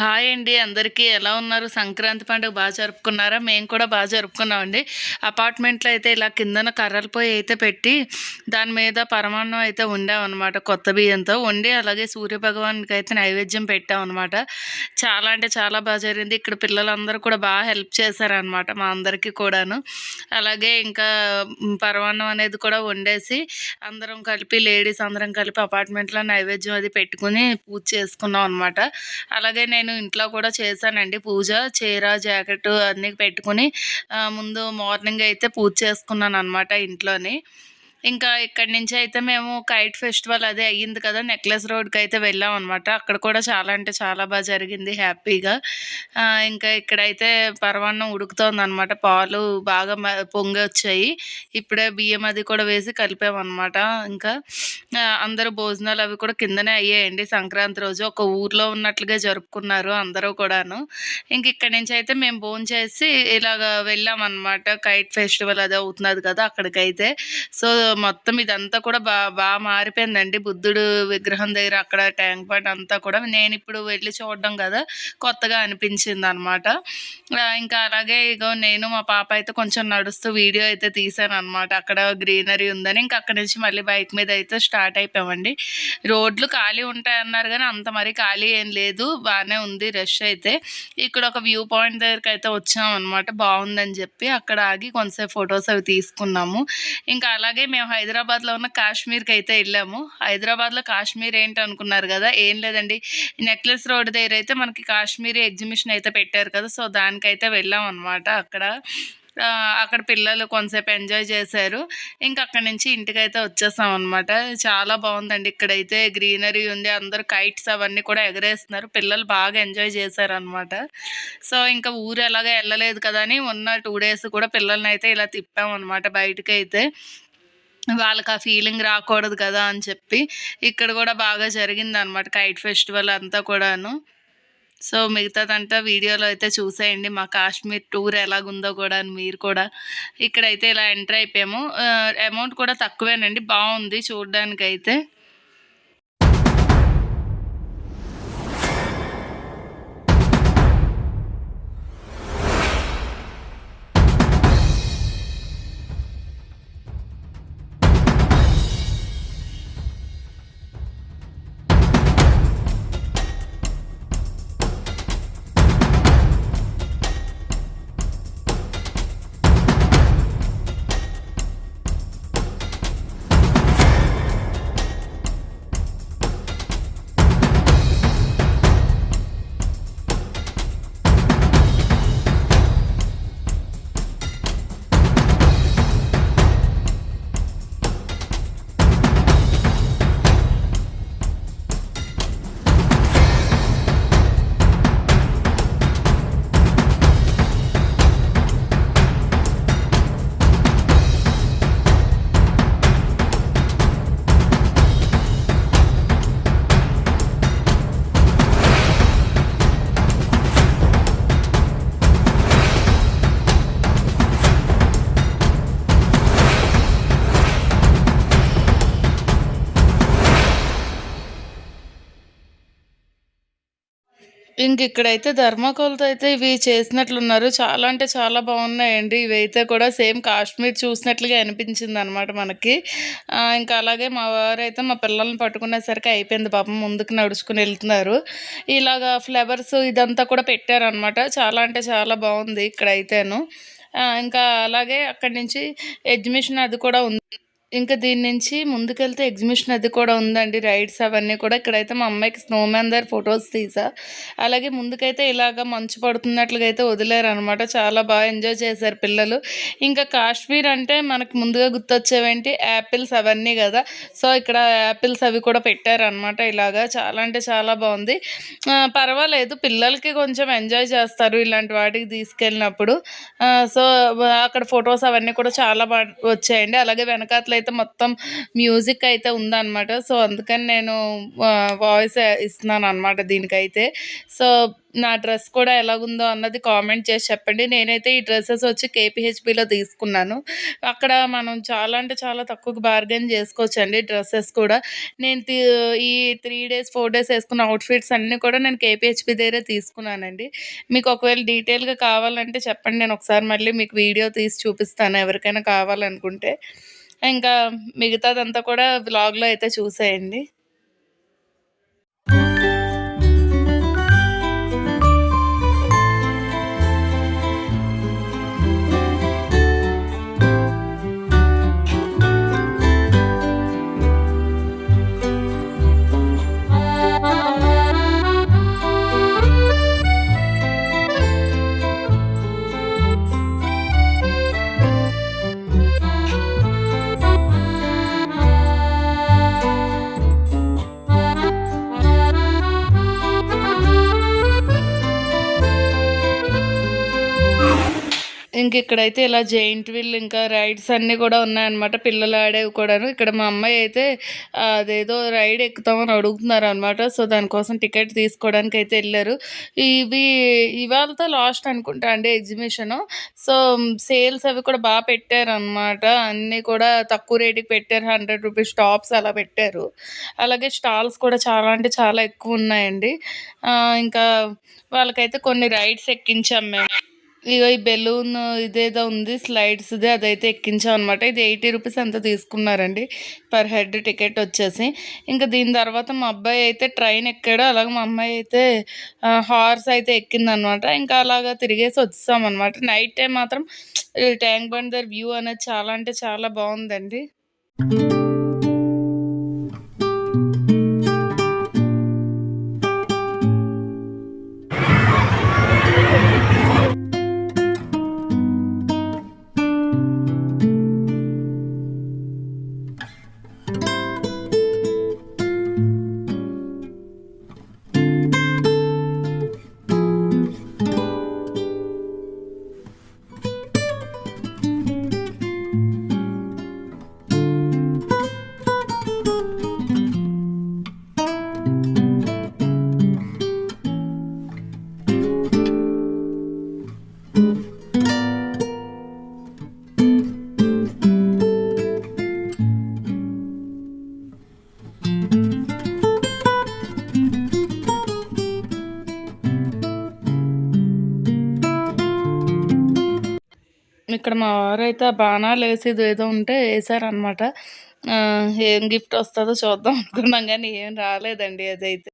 Hi అండి. అందరికీ ఎలా ఉన్నారు? సంక్రాంతి పండుగ బాగా జరుపుకున్నారా? మేము కూడా బాగా జరుపుకున్నామండి. అపార్ట్మెంట్లో అయితే ఇలా కిందన కర్రల పొయ్యి అయితే పెట్టి దాని మీద పరమాన్నం అయితే వండామన్నమాట కొత్త బియ్యంతో. వండి అలాగే సూర్య భగవానికి అయితే నైవేద్యం పెట్టామన్నమాట. చాలా అంటే చాలా బాగా జరిగింది. ఇక్కడ పిల్లలందరూ కూడా బాగా హెల్ప్ చేశారనమాట మా అందరికీ కూడాను. అలాగే ఇంకా పరమాన్నం అనేది కూడా వండేసి అందరం కలిపి లేడీస్ అందరం కలిపి అపార్ట్మెంట్లో నైవేద్యం అది పెట్టుకుని పూజ చేసుకున్నాం అనమాట అలాగే నేను ఇంట్లో కూడా చేశానండి. పూజ చీర జాకెట్ అన్నీ పెట్టుకుని ముందు మార్నింగ్ అయితే పూజ చేసుకున్నాను అనమాట ఇంట్లోని. ఇంకా ఇక్కడి నుంచి అయితే మేము కైట్ ఫెస్టివల్ అదే అయ్యింది కదా నెక్లెస్ రోడ్కి అయితే వెళ్ళాం అనమాట అక్కడ కూడా చాలా అంటే చాలా బాగా జరిగింది హ్యాపీగా. ఇంకా ఇక్కడైతే పరమాన్నం ఉడుకుతోంది అనమాట పాలు బాగా మ- పొంగి వచ్చాయి. ఇప్పుడే బియ్యం అది కూడా వేసి కలిపామన్నమాట ఇంకా అందరూ భోజనాలు అవి కూడా కిందనే అయ్యాయండి. సంక్రాంతి రోజు ఒక ఊర్లో ఉన్నట్లుగా జరుపుకున్నారు అందరూ కూడాను. ఇంక ఇక్కడి నుంచి అయితే మేము భోజనం చేసి ఇలాగ వెళ్ళామన్నమాట కైట్ ఫెస్టివల్ అది అవుతున్నది కదా అక్కడికైతే. సో మొత్తం ఇదంతా కూడా బాగా బాగా మారిపోయిందండి. బుద్ధుడు విగ్రహం దగ్గర అక్కడ ట్యాంక్ బండ్ అంతా కూడా. నేను ఇప్పుడు వెళ్ళి చూడడం కదా కొత్తగా అనిపించింది అనమాట ఇంకా అలాగే ఇగో నేను మా పాప అయితే కొంచెం నడుస్తూ వీడియో అయితే తీసాను అనమాట అక్కడ గ్రీనరీ ఉందని ఇంకా అక్కడి నుంచి మళ్ళీ బైక్ మీద అయితే స్టార్ట్ అయిపోయామండి. రోడ్లు ఖాళీ ఉంటాయి అన్నారు కానీ అంత మరి ఖాళీ ఏం లేదు. బాగానే ఉంది రష్ అయితే. ఇక్కడ ఒక వ్యూ పాయింట్ దగ్గరికి అయితే వచ్చాం అనమాట బాగుందని చెప్పి అక్కడ ఆగి కొంతసేపు ఫొటోస్ అవి తీసుకున్నాము. ఇంకా అలాగే మేము మేము హైదరాబాద్లో ఉన్న కాశ్మీర్కి అయితే వెళ్ళాము. హైదరాబాద్లో కాశ్మీర్ ఏంటి అనుకున్నారు కదా ఏం లేదండి. నెక్లెస్ రోడ్ దగ్గర అయితే మనకి కాశ్మీరీ ఎగ్జిబిషన్ అయితే పెట్టారు కదా సో దానికైతే వెళ్ళాం అనమాట అక్కడ అక్కడ పిల్లలు కొంతసేపు ఎంజాయ్ చేశారు. ఇంకా అక్కడ నుంచి ఇంటికైతే వచ్చేసాం అనమాట చాలా బాగుందండి ఇక్కడైతే. గ్రీనరీ ఉంది అందరు కైట్స్ అవన్నీ కూడా ఎగరేస్తున్నారు. పిల్లలు బాగా ఎంజాయ్ చేశారు అనమాట సో ఇంకా ఊరు ఎలాగో వెళ్ళలేదు కదా అని ఉన్న టూ డేస్ కూడా పిల్లల్ని అయితే ఇలా తిప్పాం అనమాట బయటకి అయితే వాళ్ళకి ఆ ఫీలింగ్ రాకూడదు కదా అని చెప్పి ఇక్కడ కూడా బాగా జరిగింది అనమాట కైట్ ఫెస్టివల్ అంతా కూడాను. సో మిగతాదంతా వీడియోలో అయితే చూసేయండి. మా కాశ్మీర్ టూర్ ఎలాగుందో కూడా అని మీరు కూడా ఇక్కడైతే ఇలా ఎంటర్ అయిపోయాము. Uh, అమౌంట్ కూడా తక్కువేనండి. బాగుంది చూడడానికి అయితే ఇంక ఇక్కడైతే ధర్మకోల్తో అయితే ఇవి చేసినట్లున్నారు. చాలా అంటే చాలా బాగున్నాయండి. ఇవైతే కూడా సేమ్ కాశ్మీర్ చూసినట్లుగా అనిపించింది అనమాట మనకి ఇంకా అలాగే మా వారైతే మా పిల్లల్ని పట్టుకునేసరికి అయిపోయింది పాపం ముందుకు నడుచుకుని వెళ్తున్నారు. ఇలాగా ఫ్లవర్స్ ఇదంతా కూడా పెట్టారనమాట చాలా అంటే చాలా బాగుంది ఇక్కడైతేను. ఇంకా అలాగే అక్కడి నుంచి ఎగ్జిబిషన్ అది కూడా ఉంది. ఇంకా దీని నుంచి ముందుకెళ్తే ఎగ్జిబిషన్ అది కూడా ఉందండి రైడ్స్ అవన్నీ కూడా. ఇక్కడైతే మా అమ్మాయికి స్నో మ్యాన్ దగ్గర ఫొటోస్ తీసా. అలాగే ముందుకైతే ఇలాగ మంచు పడుతున్నట్లుగా అయితే వదిలేరు అనమాట చాలా బాగా ఎంజాయ్ చేశారు పిల్లలు. ఇంకా కాశ్మీర్ అంటే మనకు ముందుగా గుర్తొచ్చేవేంటి? యాపిల్స్ అవన్నీ కదా. సో ఇక్కడ యాపిల్స్ అవి కూడా పెట్టారనమాట ఇలాగా. చాలా అంటే చాలా బాగుంది. పర్వాలేదు. పిల్లలకి కొంచెం ఎంజాయ్ చేస్తారు ఇలాంటి వాటికి తీసుకెళ్ళినప్పుడు. సో అక్కడ ఫొటోస్ అవన్నీ కూడా చాలా బాగా వచ్చాయండి. అలాగే వెనకాతలు అయితే మొత్తం మ్యూజిక్ అయితే ఉందన్నమాట. సో అందుకని నేను వాయిస్ ఇస్తున్నాను అనమాట దీనికైతే. సో నా డ్రెస్ కూడా ఎలాగుందో అన్నది కామెంట్ చేసి చెప్పండి. నేనైతే ఈ డ్రెస్సెస్ వచ్చి కేపీహెచ్బిలో తీసుకున్నాను. అక్కడ మనం చాలా అంటే చాలా తక్కువ బార్గెన్ చేసుకోవచ్చండి డ్రెస్సెస్ కూడా. నేను ఈ త్రీ డేస్ ఫోర్ డేస్ వేసుకున్న అవుట్ఫిట్స్ అన్నీ కూడా నేను కేపీహెచ్బి దగ్గరే తీసుకున్నానండి. మీకు ఒకవేళ డీటెయిల్గా కావాలంటే చెప్పండి. నేను ఒకసారి మళ్ళీ మీకు వీడియో తీసి చూపిస్తాను ఎవరికైనా కావాలనుకుంటే. ఇంకా మిగతాదంతా కూడా వ్లాగ్లో అయితే చూసేయండి. ఇంక ఇక్కడైతే ఇలా జెయింట్ వీల్ ఇంకా రైడ్స్ అన్నీ కూడా ఉన్నాయన్నమాట. పిల్లలు ఆడేవి కూడాను. ఇక్కడ మా అమ్మాయి అయితే అదేదో రైడ్ ఎక్కుతామని అడుగుతున్నారు అనమాట సో దానికోసం టికెట్ తీసుకోవడానికి అయితే వెళ్ళారు. ఇవి ఇవాళతో లాస్ట్ అనుకుంటా అండి ఎగ్జిబిషన్. సో సేల్స్ అవి కూడా బాగా పెట్టారనమాట అన్నీ కూడా తక్కువ రేటుకి పెట్టారు. హండ్రెడ్ రూపీస్ టాప్స్ అలా పెట్టారు. అలాగే స్టాల్స్ కూడా చాలా అంటే చాలా ఎక్కువ ఉన్నాయండి. ఇంకా వాళ్ళకైతే కొన్ని రైడ్స్ ఎక్కించాం మేము. ఇగో ఈ బెలూన్ ఇదేదో ఉంది స్లైడ్స్ది అదైతే ఎక్కించాం అనమాట ఇది ఎయిటీ రూపీస్ ఎంత తీసుకున్నారండి పర్ హెడ్ టికెట్ వచ్చేసి. ఇంకా దీని తర్వాత మా అబ్బాయి అయితే ట్రైన్ ఎక్కాడు అలాగే మా అమ్మాయి అయితే హార్స్ అయితే ఎక్కిందనమాట ఇంకా అలాగా తిరిగేసి వచ్చాం అనమాట నైట్ టైం మాత్రం ట్యాంక్ బండ్ దగ్గర వ్యూ అనేది చాలా అంటే చాలా బాగుందండి. ఇక్కడ మా వారైతే ఆ బాణాలు వేసేది ఏదో ఉంటే వేసారనమాట ఏం గిఫ్ట్ వస్తుందో చూద్దాం అనుకున్నాం కానీ ఏం రాలేదండి అదైతే.